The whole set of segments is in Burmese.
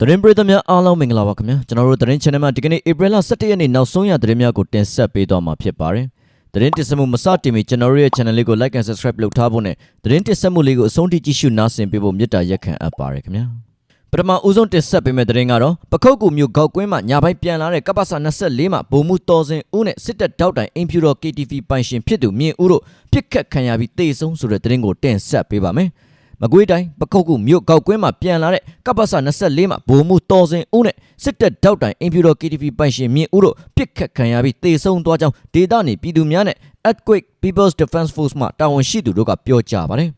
သတင်းပရိသတ်များအားလုံးမင်္ဂလာပါခင်ဗျာကျွန်တော်တို့သတင်း channel မှာဒီကနေ့ April 17ရက်နေ့နောက်ဆုံးရသတင်းများကိုတင်ဆက်ပေးသွားမှာဖြစ်ပါတယ်သတင်းတင်ဆက်မှုမစတင်မီကျွန်တော်တို့ရဲ့ channel လေးကို like and subscribe လုပ်ထားဖို့နဲ့သတင်းတင်ဆက်မှုလေးကိုအဆုံးထိကြည့်ရှုနားဆင်ပေးဖို့မေတ္တာရက်ခံအပ်ပါတယ်ခင်ဗျာပထမဦးဆုံးတင်ဆက်ပေးမယ့်သတင်းကတော့ပခုတ်ကူမြို့ကောက်ကွင်းမှာညာဘက်ပြန်လာတဲ့ကပ္ပစာ24မှာဗိုလ်မှူးတော်စင်ဦးနဲ့စစ်တပ်တောက်တိုင်အင်ဖြူတော် KTV ပိုင်ရှင်ဖြစ်သူမြင့်ဦးတို့ပြစ်ခတ်ခံရပြီးတေဆုံးဆိုတဲ့သတင်းကိုတင်ဆက်ပေးပါမယ် မကွေးတိုင်းပခုတ်ကူမြို့ကောက်ကွင်းမှာပြန်လာတဲ့ကပ္ပစာ24မှာဗိုလ်မှူးတော်စင်ဦးနဲ့စစ်တပ်တောက်တိုင်အင်ဖြူတော် KTV ပိုင်ရှင်မြင့်ဦးတို့ပြစ်ခတ်ခံရပြီးတေဆုံးသွားကြောင်းဒေသနေပြည်သူများနဲ့ Earthquake People's Defense Force မှတာဝန်ရှိသူတို့ကပြောကြားပါတယ်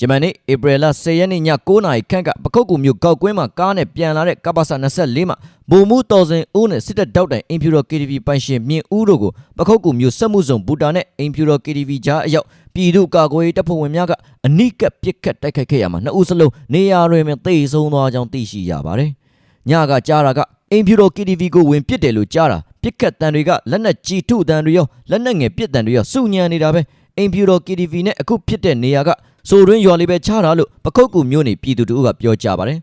ယမန်နေ့ဧပြီလ10ရက်နေ့ည9:00နာရီခန့်ကပခုတ်ကူမြို့ကောက်ကွင်းမှာကားနဲ့ပြန်လာတဲ့ကပ္ပစာ24မှာဗိုလ်မှူးတော်စင်ဦးနဲ့စစ်တပ်တောက်တိုင်အင်ဖြူတော် KTV ပိုင်ရှင်မြင့်ဦးတို့ကိုပခုတ်ကူမြို့စက်မှုစုံဘူတာနဲ့အင်ဖြူတော် KTV ကြားအရောက်ပြည်သူ့ကာကွယ်ရေးတပ်ဖွဲ့ဝင်များက အနိကပစ်ခတ်တိုက်ခိုက်ခဲ့ရမှာနှစ်ဦးစလုံးနေရာတွင်ပင်သေဆုံးသွားကြောင်းသိရှိရပါတယ်။ညကကြားတာကအင်ဖြူတော် KTV ကိုဝင်ပစ်တယ်လို့ကြားတာပြစ်ခတ်တန်တွေကလက်နက်ကြီးထုတန်တွေရောလက်နက်ငယ်ပစ်တန်တွေရောစုညံနေတာပဲအင်ဖြူတော် KTV နဲ့အခုဖြစ်တဲ့နေရာကဆိုတွင်းရွာလေးပဲချတာလို့ပခုတ်ကူမျိုးနေပြည်သူတို့ကပြောကြပါတယ်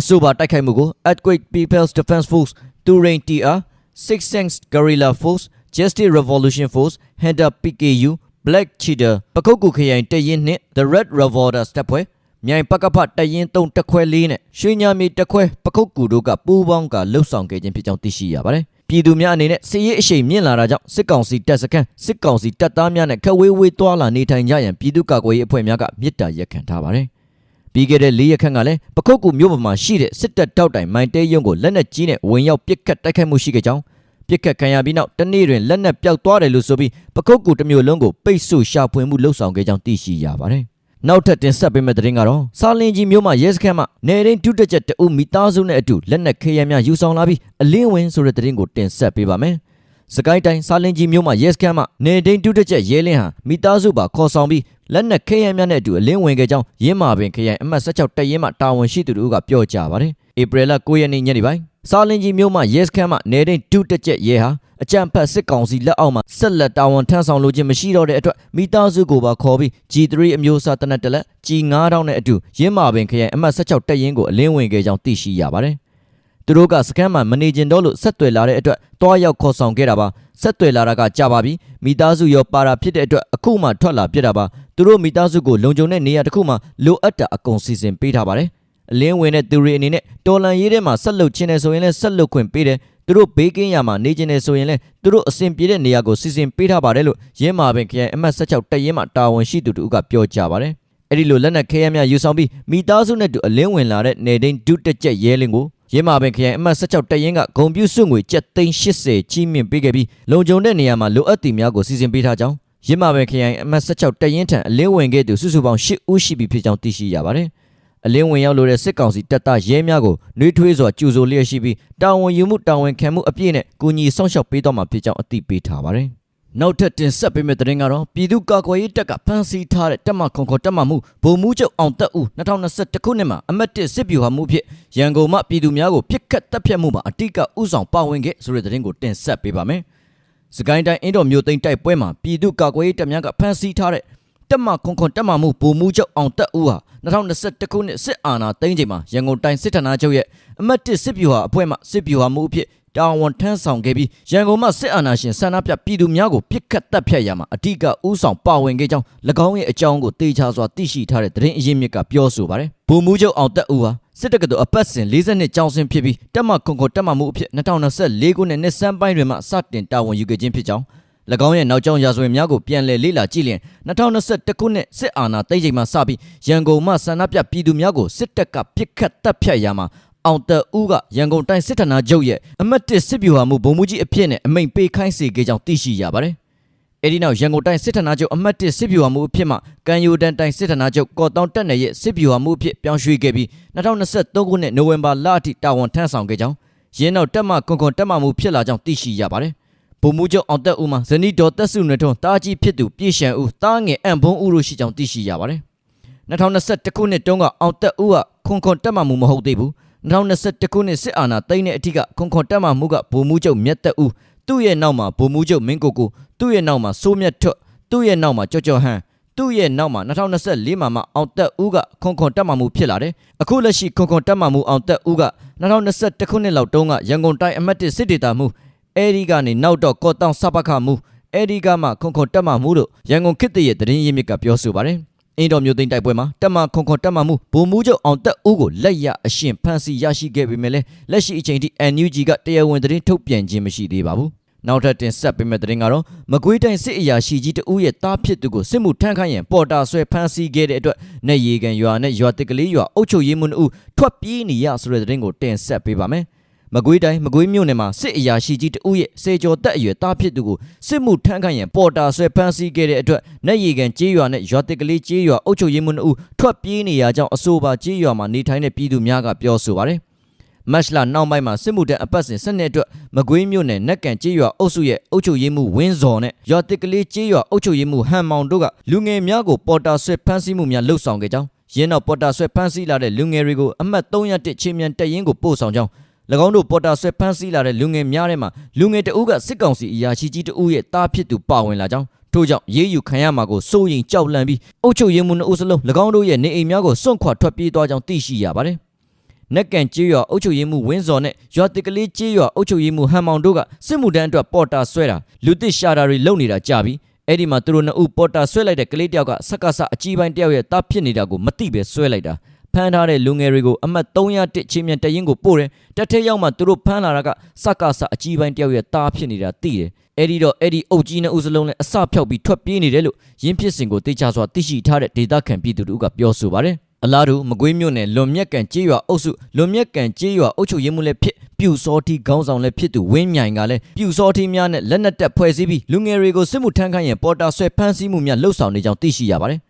အဆိုပါတိုက်ခိုက်မှုကို Earthquake People's Defense Force, Turin TR, Six Sense Guerrilla Force, Justice Revolution Force, Hunter PKU, Black Cheetah ပခုတ်ကူခရိုင်တရင်နှင့် The Red Revolvers တပ်ဖွဲ့မြိုင်ပကဖတရင်3တက်ခွဲလေးနဲ့ရွှေညာမီတက်ခွဲပခုတ်ကူတို့ကပူးပေါင်းကလှုပ်ဆောင်ခဲ့ခြင်းဖြစ်ကြောင်းသိရှိရပါတယ်။ပြည်သူများအနေနဲ့စစ်ရေးအရှိန်မြင့်လာတာကြောင့်စစ်ကောင်စီတပ်စခန်းစစ်ကောင်စီတပ်သားများနဲ့ခက်ဝေးဝေးတွာလာနေထိုင်ကြရန်ပြည်သူ့ကာကွယ်ရေးအဖွဲ့များကမြစ်တာရက်ခံထားပါတယ်။ပြီးခဲ့တဲ့၄ရက်ခန့်ကလည်းပခုတ်ကူမြို့ပေါ်မှာရှိတဲ့စစ်တပ်တောက်တိုင်မိုင်တဲရုံကိုလက်နက်ကြီးနဲ့ဝင်ရောက်ပစ်ခတ်တိုက်ခိုက်မှုရှိခဲ့ကြောင်း ပြစ်ခတ်ခံရပြီးနောက်တနေ့တွင်လက်နက်ပျောက်သွားတယ်လို့ဆိုပြီးပခုတ်ကူတစ်မျိုးလုံးကိုပိတ်ဆို့ရှာဖွေမှုလှုပ်ဆောင်ခဲ့ကြောင်းသိရှိရပါတယ်။နောက်ထပ်တင်ဆက်ပေးမယ့်သတင်းကတော့စာလင်ကြီးမြို့မှာရဲစခန်းမှာနေရင်ဒုတက်ချက်တအုပ်မိသားစုနဲ့အတူလက်နက်ခဲယမ်းများယူဆောင်လာပြီးအလင်းဝင်ဆိုတဲ့သတင်းကိုတင်ဆက်ပေးပါမယ်။စကိုင်းတိုင်းစာလင်ကြီးမြို့မှာရဲစခန်းမှာနေဒိန်ဒုတက်ချက်ရဲလင်းဟာမိသားစုပါခေါ်ဆောင်ပြီးလက်နက်ခဲယမ်းများနဲ့အတူအလင်းဝင်ခဲ့ကြောင်းရင်းမာပင်ခရိုင်အမှတ်16တပ်ရင်းမှတာဝန်ရှိသူတို့ကပြောကြားပါတယ်။ဧပြီလ9ရက်နေ့ညနေပိုင်း စာလင်ကြီးမြို့မှာရဲစခန်းမှာနေဒိန်ဒုတက်ချက်ရဲဟာအကြံဖတ်စစ်ကောင်စီလက်အောက်မှာဆက်လက်တာဝန်ထမ်းဆောင်လိုခြင်းမရှိတော့တဲ့အတွက်မိသားစုကိုပါခေါ်ပြီး G3 အမျိုးအစားတနက်တလက် G9000 နဲ့အတူရင်းမာပင်ခရိုင်အမှတ်16တပ်ရင်းကိုအလင်းဝင်ခဲ့ကြောင်းသိရှိရပါတယ်။သူတို့ကစကန်မှာမနေကျင်တော့လို့ဆက်သွယ်လာတဲ့အတွက်တွားရောက်ခေါ်ဆောင်ခဲ့တာပါဆက်သွယ်လာတာကကြာပါပြီမိသားစုရောပါတာဖြစ်တဲ့အတွက်အခုမှထွက်လာပြစ်တာပါသူတို့မိသားစုကိုလုံခြုံတဲ့နေရာတစ်ခုမှာလိုအပ်တာအကုန်စီစဉ်ပေးထားပါတယ် အလင်းဝင်တဲ့သူတွေအနေနဲ့တော်လန်ရေးထဲမှာဆက်လုပ်ခြင်းနဲ့ဆိုရင်လည်းဆက်လုပ်ခွင့်ပေးတယ်သူတို့ဘေးကင်းရမှာနေခြင်းနဲ့ဆိုရင်လည်းသူတို့အစဉ်ပြေတဲ့နေရာကိုစီစဉ်ပေးထားပါတယ်လို့ရင်းမာပင်ခရိုင်အမှတ်16တပ်ရင်းမှတာဝန်ရှိသူတို့ကပြောကြပါတယ်အဲ့ဒီလိုလက်နက်ခဲယမ်းများယူဆောင်ပြီးမိသားစုနဲ့တူအလင်းဝင်လာတဲ့နေဒိန်ဒုတက်ချက်ရဲလင်းကိုရင်းမာပင်ခရိုင်အမှတ်16တပ်ရင်းကဂုံပြူစွငွေကျပ်သိန်း80ကြီးမြင့်ပေးခဲ့ပြီးလုံခြုံတဲ့နေရာမှာလိုအပ်သူများကိုစီစဉ်ပေးထားကြောင်းရင်းမာပင်ခရိုင်အမှတ်16တပ်ရင်းထံအလင်းဝင်ခဲ့သူစုစုပေါင်း8ဦးရှိပြီဖြစ်ကြောင်းသိရှိရပါတယ် အလင်းဝင်ရောက်လို့တဲ့စစ်ကောင်စီတပ်သားရဲများကိုနှွေးထွေးစွာကြိုဆိုလျက်ရှိပြီးတာဝန်ယူမှုတာဝန်ခံမှုအပြည့်နဲ့ကူညီဆောင်ရှောက်ပေးတော့မှာဖြစ်ကြောင်းအသိပေးထားပါတယ်။နောက်ထပ်တင်ဆက်ပေးမယ့်သတင်းကတော့ပြည်သူ့ကာကွယ်ရေးတပ်ကဖမ်းဆီးထားတဲ့တပ်မခွန်ခွန်တပ်မမှုဗိုလ်မှူးချုပ်အောင်တက်ဦး2021ခုနှစ်မှာအမတ်တစ်စစ်ဗျူဟာမှုဖြစ်ရန်ကုန်မှပြည်သူများကိုပြစ်ခတ်တပ်ဖြတ်မှုမှာအတိတ်ကဥဆောင်ပါဝင်ခဲ့ဆိုတဲ့သတင်းကိုတင်ဆက်ပေးပါမယ်။စကိုင်းတိုင်းအင်းတော်မြို့သိမ်းတိုက်ပွဲမှာပြည်သူ့ကာကွယ်ရေးတပ်များကဖမ်းဆီးထားတဲ့ တက်မခွန်ခွန်တက်မမှုဗိုလ်မှူးချုပ်အောင်တက်ဦးဟာ2021ခုနှစ်စစ်အာဏာသိမ်းချိန်မှာရန်ကုန်တိုင်းစစ်ဌာနချုပ်ရဲ့အမတ်တစ်စစ်ဗျူဟာအဖွဲ့မှစစ်ဗျူဟာမှုအဖြစ်တာဝန်ထမ်းဆောင်ခဲ့ပြီးရန်ကုန်မှာစစ်အာဏာရှင်ဆန္ဒပြပြည်သူများကိုပြစ်ခတ်တပ်ဖြတ်ရမှာအထက်ကဥဆောင်ပါဝင်ခဲ့ကြောင်း၎င်းရဲ့အကြောင်းကိုတေချာစွာသိရှိထားတဲ့သတင်းအရင်းမြစ်ကပြောဆိုပါတယ်။ဗိုလ်မှူးချုပ်အောင်တက်ဦးဟာစစ်တပ်ကတော်အပတ်စဉ်40နှစ်ကျောင်းဆင်းဖြစ်ပြီးတက်မခွန်ခွန်တက်မမှုအဖြစ်2024ခုနှစ်နှစ်စန်းပိုင်းတွင်မှစတင်တာဝန်ယူခဲ့ခြင်းဖြစ်ကြောင်း၎ င်းရဲ့နောက်ကျောင်းရာဇဝင်များကိုပြန်လည်လေ့လာကြည့်လျင်2021ခုနှစ်စစ်အာဏာသိမ်းချိန်မှစပြီးရန်ကုန်မှဆန္ဒပြပြည်သူများကိုစစ်တပ်ကပစ်ခတ်တပ်ဖြတ်ရမှာအောင်တဦးကရန်ကုန်တိုင်းစစ်ဌာနချုပ်ရဲ့အမတ်တစ်စစ်ဗျူဟာမှုဗိုလ်မှူးကြီးအဖြစ်နဲ့အမိန့်ပေးခိုင်းစေခဲ့ကြောင်းသိရှိရပါတယ်။အဲဒီနောက်ရန်ကုန်တိုင်းစစ်ဌာနချုပ်အမတ်တစ်စစ်ဗျူဟာမှုအဖြစ်မှကံယူတန်တိုင်းစစ်ဌာနချုပ်ကော်တောင်တက်နယ်ရဲ့စစ်ဗျူဟာမှုအဖြစ်ပြောင်းရွှေ့ခဲ့ပြီး2023ခုနှစ်နိုဝင်ဘာလအထိတာဝန်ထမ်းဆောင်ခဲ့ကြောင်းရင်းနောက်တက်မကွန်ကွန်တက်မမှုဖြစ်လာကြောင်းသိရှိရပါတယ်။ ဗိုလ်မှူးချုပ်အောင်တက်ဦးမှာဇနီးတော်တက်စုနယ်ထွန်းတာကြီးဖြစ်သူပြည်ရှံဦးတားငယ်အံဘုံဦးတို့ရှိကြောင်းသိရှိရပါတယ်။2021ခုနှစ်တုန်းကအောင်တက်ဦးကခွန်ခွန်တက်မှမှုမဟုတ်သေးဘူး2021ခုနှစ်စစ်အာဏာသိမ်းတဲ့အထိကခွန်ခွန်တက်မှမှုကဗိုလ်မှူးချုပ်မြတ်တက်ဦးသူ့ရဲ့နောက်မှာဗိုလ်မှူးချုပ်မင်းကိုကိုသူ့ရဲ့နောက်မှာစိုးမြတ်ထွတ်သူ့ရဲ့နောက်မှာကြော့ကြော့ဟန်သူ့ရဲ့နောက်မှာ2024မှာမှအောင်သက်ဦးကခွန်ခွန်တက်မှမှုဖြစ်လာတယ်အခုလက်ရှိခွန်ခွန်တက်မှမှုအောင်သက်ဦးက2021ခုနှစ်လောက်တုန်းကရန်ကုန်တိုင်းအမှတ်1စစ်ဒေသမှု အဲဒီကနေနောက်တော့ကော့တောင်စပခမှုအဲဒီကမှခွန်ခွန်တက်မှမှုလို့ရန်ကုန်ခေတ်တည်းရဲ့တရင်ရင်းမြစ်ကပြောဆိုပါတယ်အင်းတော်မျိုးသိန်းတိုက်ပွဲမှာတက်မခွန်ခွန်တက်မမှုဗိုလ်မှူးချုပ်အောင်တက်ဦးကိုလက်ရအရှင်ဖန်စီရရှိခဲ့ပေမဲ့လည်းလက်ရှိအချိန်ထိ NUG ကတရားဝင်သတင်းထုတ်ပြန်ခြင်းမရှိသေးပါဘူး။နောက်ထပ်တင်ဆက်ပေးမယ့်သတင်းကတော့မကွေးတိုင်းစစ်အရာရှိကြီးတဦးရဲ့တားဖြစ်သူကိုစစ်မှုထမ်းခိုင်းရန်ပေါ်တာဆွဲဖမ်းဆီးခဲ့တဲ့အတွက်နေရီကန်ရွာနဲ့ရွာတစ်ကလေးရွာအုပ်ချုပ်ရေးမှူးတို့ထွက်ပြေးနေရဆိုတဲ့သတင်းကိုတင်ဆက်ပေးပါမယ်။ မကွေးတိုင်းမကွေးမြို့နယ်မှာစစ်အရာရှိကြီးတဦးရဲ့စေကျော်တက်အရွယ်တားဖြစ်သူကိုစစ်မှုထမ်းခိုင်းရန်ပေါ်တာဆွဲဖမ်းဆီးခဲ့တဲ့အတွက်နေရီကန်ကျေးရွာနဲ့ရွာတစ်ကလေးကျေးရွာအုပ်ချုပ်ရေးမှူးတို့ထွက်ပြေးနေရကြောင်းအဆိုပါကျေးရွာမှာနေထိုင်တဲ့ပြည်သူများကပြောဆိုပါတယ်။မတ်လနောက်ပိုင်းမှာစစ်မှုထမ်းအပတ်စဉ်ဆက်နှစ်အတွက်မကွေးမြို့နယ်နက်ကန်ကျေးရွာအုပ်စုရဲ့အုပ်ချုပ်ရေးမှူးဝင်းစော်နဲ့ရွာတစ်ကလေးကျေးရွာအုပ်ချုပ်ရေးမှူးဟန်မောင်တို့ကလူငယ်များကိုပေါ်တာဆွဲဖမ်းဆီးမှုများလှုပ်ဆောင်ခဲ့ကြောင်းရင်းတော့ပေါ်တာဆွဲဖမ်းဆီးလာတဲ့လူငယ်တွေကိုအမှတ်301ချင်းမြန်တက်ရင်ကိုပို့ဆောင်ကြောင်း၎ င်းတို့ပေါ်တာဆွဲဖမ်းဆီးလာတဲ့လူငယ်များထဲမှာလူငယ်တအုပ်ကစစ်ကောင်စီအရာရှိကြီးတအုပ်ရဲ့တားဖြစ်သူပါဝင်လာကြောင်းထို့ကြောင့်ရေးယူခံရမှာကိုစိုးရင်ကြောက်လန့်ပြီးအုပ်ချုပ်ရေးမှူးနှုတ်စလုံး၎င်းတို့ရဲ့နေအိမ်များကိုစွန့်ခွာထွက်ပြေးသွားကြောင်းသိရှိရပါတယ်။နက်ကန်ကျေးရွာအုပ်ချုပ်ရေးမှူးဝင်းစော်နဲ့ရွာတစ်ကလေးကျေးရွာအုပ်ချုပ်ရေးမှူးဟန်မောင်တို့ကစစ်မှုတန်းအတွက်ပေါ်တာဆွဲတာလူတစ်ရှာတာတွေလုပ်နေတာကြပြီးအဲ့ဒီမှာသူတို့နှစ်ဦးပေါ်တာဆွဲလိုက်တဲ့ကလေးတယောက်ကစက္ကစအကြီးပိုင်းတယောက်ရဲ့တားဖြစ်နေတာကိုမသိပဲဆွဲလိုက်တာ ဖမ်းထားတဲ့လူငယ်တွေကိုအမှတ်301ချင်းမြန်တရင်ကိုပို့တယ်တက်ထဲရောက်မှသူတို့ဖမ်းလာတာကစက္ကစအကြီးပိုင်းတယောက်ရဲ့တားဖြစ်နေတာသိတယ်အဲ့ဒီတော့အဲ့ဒီအုပ်ကြီးနဲ့ဦးစလုံးနဲ့အစဖြောက်ပြီးထွက်ပြေးနေတယ်လို့ရင်းဖြစ်စဉ်ကိုသိချစွာသိရှိထားတဲ့ဒေတာခံပြည်သူတို့ကပြောဆိုပါတယ်အလားတူမကွေးမြို့နယ်လွန်မြက်ကန်ကျေးရွာအုပ်စုလွန်မြက်ကန်ကျေးရွာအုပ်ချုပ်ရေးမှူးလည်းဖြစ်ပြူစောတီခေါင်းဆောင်လည်းဖြစ်သူဝင်းမြိုင်ကလည်းပြူစောတီများနဲ့လက်နက်တပ်ဖွဲ့စည်းပြီးလူငယ်တွေကိုစစ်မှုထမ်းခိုင်းရင်ပေါ်တာဆွဲဖမ်းဆီးမှုများလှုပ်ဆောင်နေကြောင်းသိရှိရပါတယ်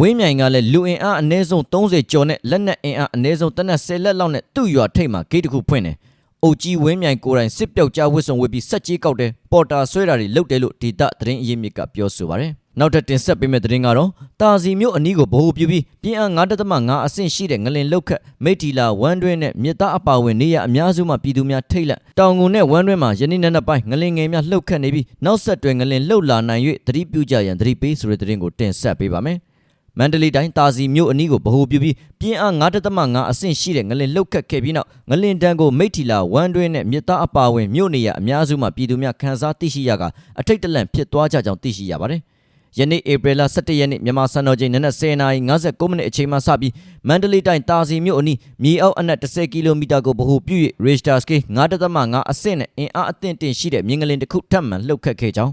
ဝင်းမြိုင်ကလည်းလူအင်အားအနည်းဆုံး30ကျော်နဲ့လက်နက်အင်အားအနည်းဆုံးတနက်10လက်လောက်နဲ့သူ့ရွာထိပ်မှာဂိတ်တစ်ခုဖွင့်တယ်။အုတ်ကြီးဝင်းမြိုင်ကိုယ်တိုင်စစ်ပြောက်ကြားဝစ်စုံဝစ်ပြီးစက်ကြီးကောက်တယ်ပေါ်တာဆွဲတာတွေလုပ်တယ်လို့ဒေတာသတင်းအရင်းမြစ်ကပြောဆိုပါတယ်။နောက်ထပ်တင်ဆက်ပေးမယ့်သတင်းကတော့တာစီမျိုးအနီးကိုဗဟိုပြုပြီးပြင်းအား9.5အဆင့်ရှိတဲ့ငလင်လောက်ခတ်မိတ်တီလာဝမ်းတွင်းနဲ့မြစ်သားအပါဝင်နေရအများစုမှပြည်သူများထိတ်လန့်တောင်ကုန်နဲ့ဝမ်းတွင်းမှာယနေ့နေ့နှစ်ပိုင်းငလင်ငယ်များလှုပ်ခတ်နေပြီးနောက်ဆက်တွဲငလင်လှုပ်လာနိုင်၍သတိပြုကြရန်သတိပေးဆိုတဲ့သတင်းကိုတင်ဆက်ပေးပါမယ်။ မန္တလေးတိုင်းတာစီမြို့အနီးကိုဗဟိုပြုပြီးပြင်းအား9.5အဆင့်ရှိတဲ့ငလင်လှုပ်ခတ်ခဲ့ပြီးနောက်ငလင်တန်းကိုမိတ်ထီလာဝမ်းတွင်းနဲ့မြစ်သားအပါဝင်မြို့နေရအများစုမှပြည်သူများခန်းစားသိရှိရကအထိတ်တလန့်ဖြစ်သွားကြကြောင်းသိရှိရပါတယ်။ယနေ့ဧပြီလ17ရက်နေ့မြန်မာစံတော်ချိန်နနက်10:59မိနစ်အချိန်မှစပြီးမန္တလေးတိုင်းတာစီမြို့အနီးမြေအောက်အနက်10ကီလိုမီတာကိုဗဟိုပြု၍ Richter scale 9.5အဆင့်နဲ့အင်အားအသင့်တင်ရှိတဲ့မြင်းငလင်တစ်ခုထပ်မံလှုပ်ခတ်ခဲ့ကြောင်း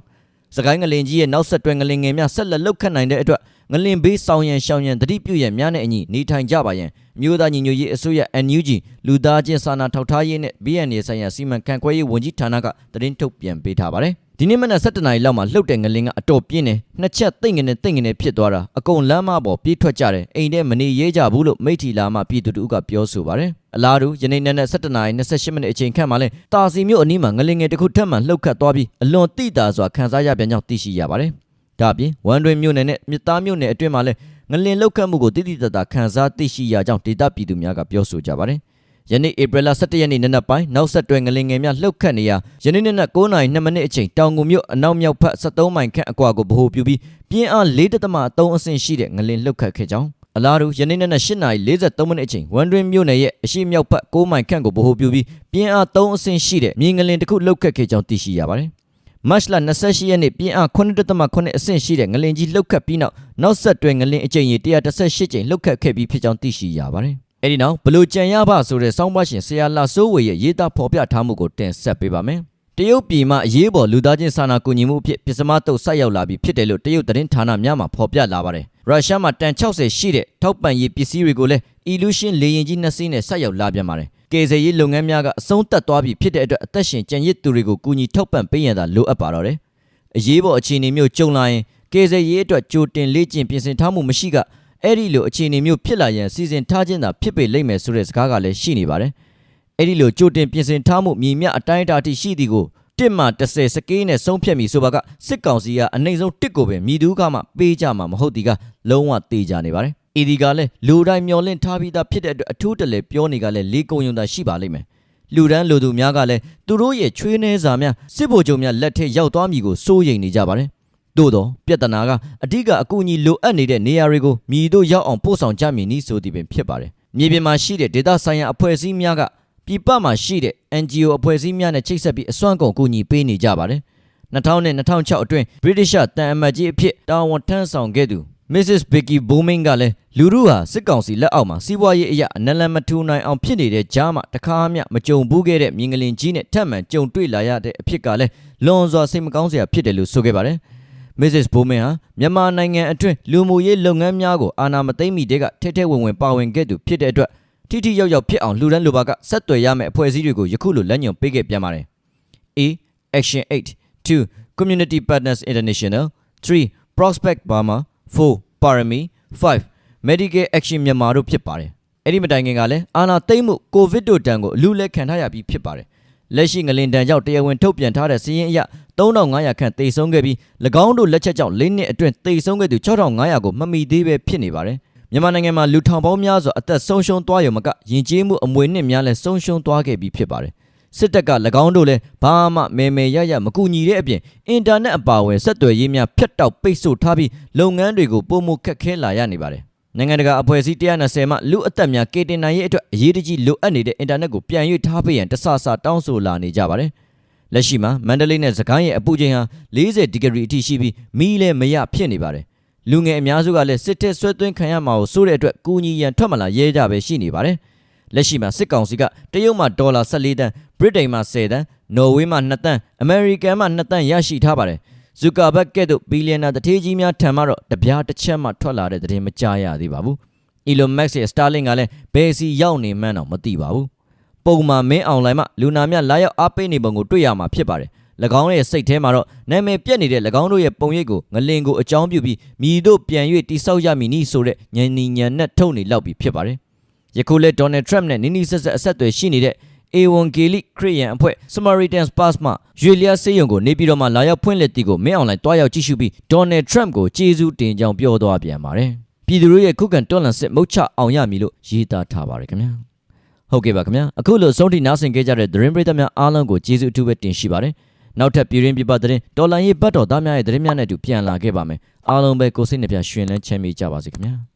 စကိုင်းငလင်ကြီးရဲ့နောက်ဆက်တွဲငလင်ငယ်များဆက်လက်လှုပ်ခတ်နိုင်တဲ့အတွက်ငလင်ဘေးဆောင်ရန်ရှောင်ရန်တတိပြုရန်များနဲ့အညီနေထိုင်ကြပါရန်မြို့သားညီညွတ်ရေးအစိုးရ NUG လူသားချင်းစာနာထောက်ထားရေးနဲ့ BNN ဆိုင်ရာစီမံခန့်ခွဲရေးဝန်ကြီးဌာနကသတင်းထုတ်ပြန်ပေးထားပါတယ် ဒီနေ့မနက်7:00နာရီလောက်မှာလှုပ်တဲ့ငလင်ကအတော်ပြင်းတယ်နှစ်ချက်သိမ့်ငနေသိမ့်ငနေဖြစ်သွားတာအကုန်လမ်းမပေါ်ပြေးထွက်ကြတယ်အိမ်ထဲမနေရဲကြဘူးလို့မိထီလာမှပြည်သူတို့ကပြောဆိုပါတယ်အလားတူယနေ့နက်နက်7:00နာရီ28မိနစ်အချိန်ခန့်မှာလဲတာစီမြို့အနီးမှာငလင်ငယ်တစ်ခုထပ်မံလှုပ်ခတ်သွားပြီးအလွန်တိတာစွာခန်းစားရပြန်ကြောင်းသိရှိရပါတယ်ဒါအပြင်ဝမ်တွင်မြို့နယ်နဲ့မြစ်သားမြို့နယ်အတွင်းမှာလဲငလင်လှုပ်ခတ်မှုကိုတိတိတတ်တာခန်းစားသိရှိရကြောင်းဒေတာပြည်သူများကပြောဆိုကြပါတယ် ယနေ့ဧပြီလ17ရက်နေ့နနက်ပိုင်းနောက်ဆက်တွဲငလင်ငယ်များလှုပ်ခတ်နေရာယနေ့နနက်9:02မိနစ်အချိန်တောင်ကုန်မြို့အနောက်မြောက်ဘက်73မိုင်ခန့်အကွာကိုဗဟိုပြုပြီးပြင်းအား4.3အဆင့်ရှိတဲ့ငလင်လှုပ်ခတ်ခဲ့ကြောင်းအလားတူယနေ့နနက်8:43မိနစ်အချိန်ဝန်တွင်မြို့နယ်ရဲ့အရှိမြောက်ဘက်9မိုင်ခန့်ကိုဗဟိုပြုပြီးပြင်းအား3အဆင့်ရှိတဲ့မြေငလင်တစ်ခုလှုပ်ခတ်ခဲ့ကြောင်းသိရှိရပါတယ်မတ်လ28ရက်နေ့ပြင်းအား9.8အဆင့်ရှိတဲ့ငလင်ကြီးလှုပ်ခတ်ပြီးနောက်နောက်ဆက်တွဲငလင်အကြိမ်ရေ118ကြိမ်လှုပ်ခတ်ခဲ့ပြီးဖြစ်ကြောင်းသိရှိရပါတယ်။ အဲဒီနောက်ဘလို့ကြံရပါဆိုတဲ့စောင်းပါရှင်ဆရာလာစိုးဝေရဲ့ရေးသားဖော်ပြထားမှုကိုတင်ဆက်ပေးပါမယ်။တရုတ်ပြည်မှာအရေးပေါ်လူသားချင်းစာနာကူညီမှုအဖြစ်ပစ္စမတုတ်ဆက်ရောက်လာပြီးဖြစ်တယ်လို့တရုတ်သတင်းဌာနများမှာဖော်ပြလာပါတယ်။ရုရှားမှာတန်60ရှိတဲ့ထောက်ပံ့ရေးပစ္စည်းတွေကိုလည်း illusion လေယာဉ်ကြီးနှစ်စီးနဲ့ဆက်ရောက်လာပြန်ပါတယ်။ကယ်ဆယ်ရေးလုပ်ငန်းများကအဆုံးသတ်သွားပြီဖြစ်တဲ့အတွက်အသက်ရှင်ကျန်ရစ်သူတွေကိုကူညီထောက်ပံ့ပေးရန်သာလိုအပ်ပါတော့တယ်။အရေးပေါ်အခြေအနေမျိုးကြုံလာရင်ကယ်ဆယ်ရေးအတွက်ကြိုတင်လေ့ကျင့်ပြင်ဆင်ထားမှုမရှိက အဲ့ဒီလိုအခြေအနေမျိုးဖြစ်လာရင်စီစဉ်ထားခြင်းသာဖြစ်ပေလိမ့်မယ်ဆိုတဲ့စကားကလည်းရှိနေပါတယ်။အဲ့ဒီလိုကြိုတင်ပြင်ဆင်ထားမှုမြည်မြအတိုင်းအတာထိရှိသည်ကိုတစ်မှ30စကေးနဲ့ဆုံးဖြတ်မိဆိုပါကစစ်ကောင်စီကအနိုင်ဆုံးတစ်ကိုပဲမြည်သူကမှပေးကြမှာမဟုတ်ဒီကလုံးဝသေးကြနေပါတယ်။ဤဒီကလည်းလူတိုင်းမျောလင့်ထားပြီးသားဖြစ်တဲ့အတွက်အထူးတလဲပြောနေကလည်းလေးကုံယုံသာရှိပါလိမ့်မယ်။လူဒန်းလူသူများကလည်းသူတို့ရဲ့ချွေးနှဲစာများစစ်ဗိုလ်ချုပ်များလက်ထက်ရောက်သွားမည်ကိုစိုးရိမ်နေကြပါတယ်။ သို့တော့ပြဿနာကအဓိကအကူအညီလိုအပ်နေတဲ့နေရာတွေကိုမြည်တို့ရောက်အောင်ပို့ဆောင်ကြမည်နည်းဆိုသည်ပင်ဖြစ်ပါတယ်မြေပြင်မှာရှိတဲ့ဒေသဆိုင်ရာအဖွဲ့အစည်းများကပြည်ပမှာရှိတဲ့ NGO အဖွဲ့အစည်းများနဲ့ချိတ်ဆက်ပြီးအစွမ်းကုန်ကူညီပေးနေကြပါတယ်2000နဲ့2006အတွင်း British တန်အမတ်ကြီးအဖြစ်တာဝန်ထမ်းဆောင်ခဲ့သူ Mrs. Vicky Bowman ကလည်းလူလူဟာစစ်ကောင်စီလက်အောက်မှာစီးပွားရေးအရာအနလန်မထူနိုင်အောင်ဖြစ်နေတဲ့ကြားမှာတခါမှမကြုံဘူးခဲ့တဲ့မြင်ကလင်ကြီးနဲ့ထပ်မံကြုံတွေ့လာရတဲ့အဖြစ်ကလည်းလွန်စွာစိတ်မကောင်းစရာဖြစ်တယ်လို့ဆိုခဲ့ပါတယ်။ Mrs. Bowman ဟာမြန်မာနိုင်ငံအတွင်းလူမှုရေးလုပ်ငန်းများကိုအာဏာမသိမ်းမီတည်းကထဲထဲဝင်ဝင်ပါဝင်ခဲ့သူဖြစ်တဲ့အတွက်ထိထိရောက်ရောက်ဖြစ်အောင်လှူဒန်းလိုပါကဆက်သွယ်ရမယ့်အဖွဲ့အစည်းတွေကိုယခုလိုလက်ညွန်ပေးခဲ့ပြန်ပါတယ်။ A. Action 8 2. Community Partners International 3. Prospect Burma 4. Parami 5. Medical Action မြန်မာတို့ဖြစ်ပါတယ်။အဲ့ဒီမတိုင်ခင်ကလည်းအာနာသိမ့်မှုကိုဗစ်တို့တန်ကိုအလူလက်ခံထားရပြီးဖြစ်ပါတယ်။လက်ရှိငလင်တန်ကြောင့်တရားဝင်ထုတ်ပြန်ထားတဲ့စီးရင်အရ 3500ခန့်သေဆုံးခဲ့ပြီး၎င်းတို့လက်ချက်ကြောင့်၄နှစ်အတွင်းသေဆုံးခဲ့သူ6500ကိုမမီသေးပဲဖြစ်နေပါတယ်။မြန်မာနိုင်ငံမှာလူထောင်ပေါင်းများစွာအသက်ဆုံးရှုံးသွားရုံမကယဉ်ကျေးမှုအမွေနှစ်များလည်းဆုံးရှုံးသွားခဲ့ပြီးဖြစ်ပါတယ်။စစ်တပ်က၎င်းတို့လည်းဘာမှမဲမဲရရမကူညီတဲ့အပြင်အင်တာနက်အပါအဝင်ဆက်သွယ်ရေးများဖြတ်တောက်ပိတ်ဆို့ထားပြီးလုပ်ငန်းတွေကိုပုံမှုခက်ခဲလာရနေပါတယ်။နိုင်ငံတကာအဖွဲ့အစည်း120မှလူအသက်များကေတင်နိုင်ရေးအတွက်အရေးတကြီးလိုအပ်နေတဲ့အင်တာနက်ကိုပြန်ရွေးထားပေးရန်တဆဆတောင်းဆိုလာနေကြပါတယ်။ လက်ရှိမှာမန္တလေးနဲ့စကိုင်းရဲ့အပူချိန်ဟာ40ဒီဂရီအထိရှိပြီးမီးလည်းမရဖြစ်နေပါတယ်။လူငယ်အများစုကလည်းစစ်တပ်ဆွဲသွင်းခံရမှာကိုစိုးတဲ့အတွက်ကူညီရန်ထွက်မလာရဲကြပဲရှိနေပါတယ်။လက်ရှိမှာစစ်ကောင်စီကတရုတ်မှာဒေါ်လာ14တန်းဗြိတိန်မှာ10တန်းနော်ဝေးမှာ2တန်းအမေရိကန်မှာ2တန်းရရှိထားပါတယ်။ဇူကာဘတ်ကဲ့သို့ဘီလီယံနာတထေးကြီးများထံမှတော့တပြားတစ်ချက်မှထွက်လာတဲ့သတင်းမကြားရသေးပါဘူး။ Elon Musk ရဲ့ Starlink ကလည်းဘယ်စီရောက်နေမှန်းတော့မသိပါဘူး။ ပုံမှန်မင်းအောင်လိုင်းမှလူနာများလာရောက်အားပေးနေပုံကိုတွေ့ရမှာဖြစ်ပါတယ်။၎င်းရဲ့စိတ်ထဲမှာတော့နာမည်ပြက်နေတဲ့၎င်းတို့ရဲ့ပုံရိပ်ကိုငလင်ကိုအကြောင်းပြုပြီးမြည်တို့ပြန်၍တိဆောက်ရမည်နည်းဆိုတဲ့ညံနီညံနဲ့ထုတ်နေလောက်ပြီးဖြစ်ပါတယ်။ယခုလဲဒေါ်နယ်ထရမ့်နဲ့နီနီဆက်ဆက်အဆက်အသွယ်ရှိနေတဲ့ A1 Geli ခရီးယန်အဖွဲ့ Samaritan Pass မှရွေလျားစေးရုံကိုနေပြည်တော်မှာလာရောက်ဖွင့်လှစ်တီကိုမင်းအောင်လှိုင်တွားရောက်ကြည့်ရှုပြီးဒေါ်နယ်ထရမ့်ကိုကျေးဇူးတင်ကြောင်းပြောသွားပြန်ပါတယ်။ပြည်သူတို့ရဲ့ခုခံတွန်းလှန်စစ်မုတ်ချအောင်ရမည်လို့ရေးသားထားပါတယ်ခင်ဗျာ။ ဟုတ်ကဲ့ပါခင်ဗျာ။အခုလိုအဆုံးထိနားဆင်ခဲ့ကြတဲ့သတင်းပရိသတ်များအားလုံးကိုကျေးဇူးအထူးပဲတင်ရှိပါတယ်။နောက်ထပ်ပြည်ရင်းပြပသတင်းတော်လန်ရေးဘတ်တော်သားများရဲ့သတင်းများနဲ့အတူပြန်လာခဲ့ပါမယ်။အားလုံးပဲကိုယ်စိတ်နှပြရှင်လန်းချမ်းမြေ့ကြပါစေခင်ဗျာ။